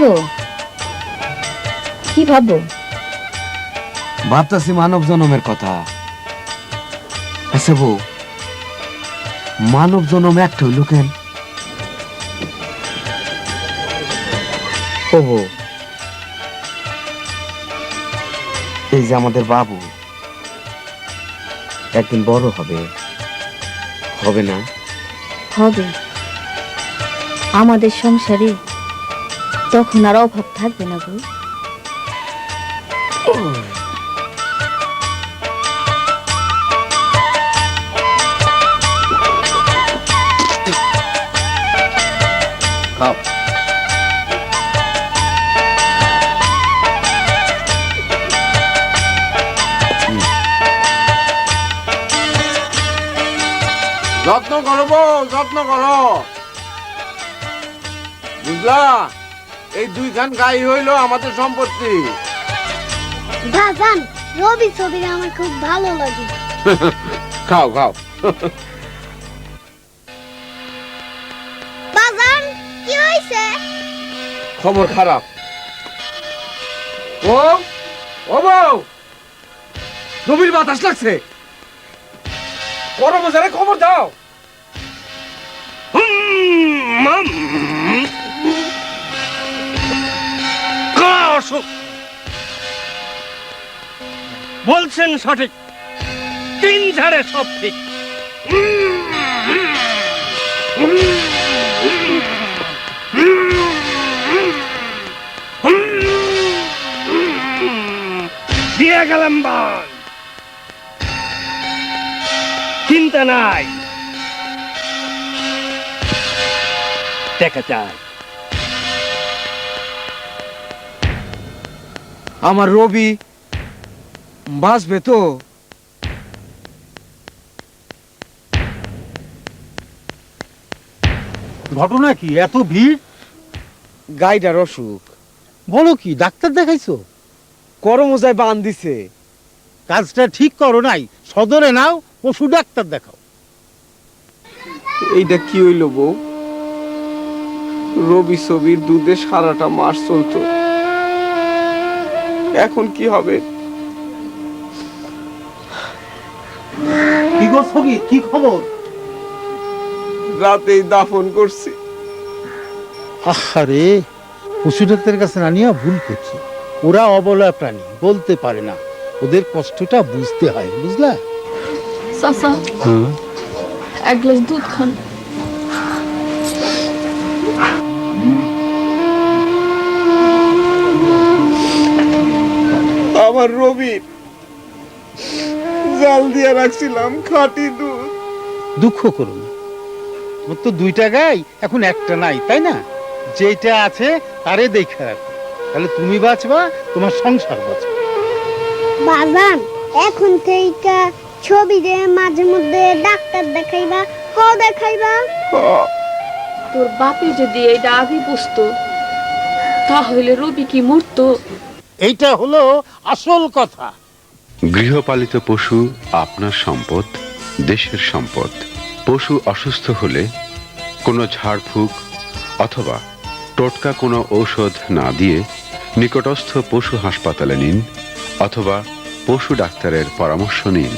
গো? কি ভাবো? ভাবতাছি মানব জনমের কথা। আচ্ছা বউ মানব জনম একটা হইল কেন? ও বউ এই যে আমাদের বাবু একদিন বড় হবে। হবে না? হবে। আমাদের সংসারে তখন আর অভাব থাকবে না গো খাও। যত্ন করো বউ যত্ন করো। বুঝলা? এই দুইখান গাই হইল আমাদের সম্পত্তি। বাজান রবি ছবিটা আমার খুব ভালো লাগে। খাও খাও। বাজান কি হয়েছে খবর খারাপ। ও ও বউ বাতাস লাগছে। কর্মচারে খবর দাও। অসুখ বলছেন সঠিক। তিন ঝাড়ে সব ঠিক। দিয়ে গেলাম বল। চিন্তা নাই। দেখা চাই আমার রবি বাঁচবে তো? ঘটনা কি? এত ভিড়? গাইডার অসুখ। বলো কি ডাক্তার দেখাইছো? করমোজায় বান দিছে। কাজটা ঠিক করো নাই সদরে নাও পশু ডাক্তার দেখাও। এইটা কি হইল বউ? রবি ছবির দুধে সারাটা মাস চলতো। এখন কি হবে? কি করছ কি কি খবর? রাতেই দাফন করছি। আহারে পশু ডাক্তারের কাছে না নিয়ে ভুল করছি। ওরা অবলা প্রাণী বলতে পারে না। ওদের কষ্টটা বুঝতে হয় বুঝলা? চাচা এক গ্লাস দুধ খান। আমার রবি জাল দিয়ে রাখছিলাম খাঁটি দুধ। দুঃখ করো না। ওর তো দুইটা গাই এখন একটা নাই তাই না? যেটা আছে তারে দেখে রাখো। তাহলে তুমি বাঁচবা তোমার সংসার বাঁচবে। বাজান এখন থেকে ছবি দিয়ে মাঝে মধ্যে ডাক্তার দেখাইবা হ দেখাইবা। তোর বাপে যদি এইটা আগে বুঝতো তাহলে রবি কি মরতো? এইটা হলো আসল কথা। গৃহপালিত পশু আপনার সম্পদ, দেশের সম্পদ। পশু অসুস্থ হলে কোনো ঝাড়ফুঁক অথবা টোটকা কোনো ঔষধ না দিয়ে নিকটস্থ পশু হাসপাতালে নিন অথবা পশু ডাক্তারের পরামর্শ নিন।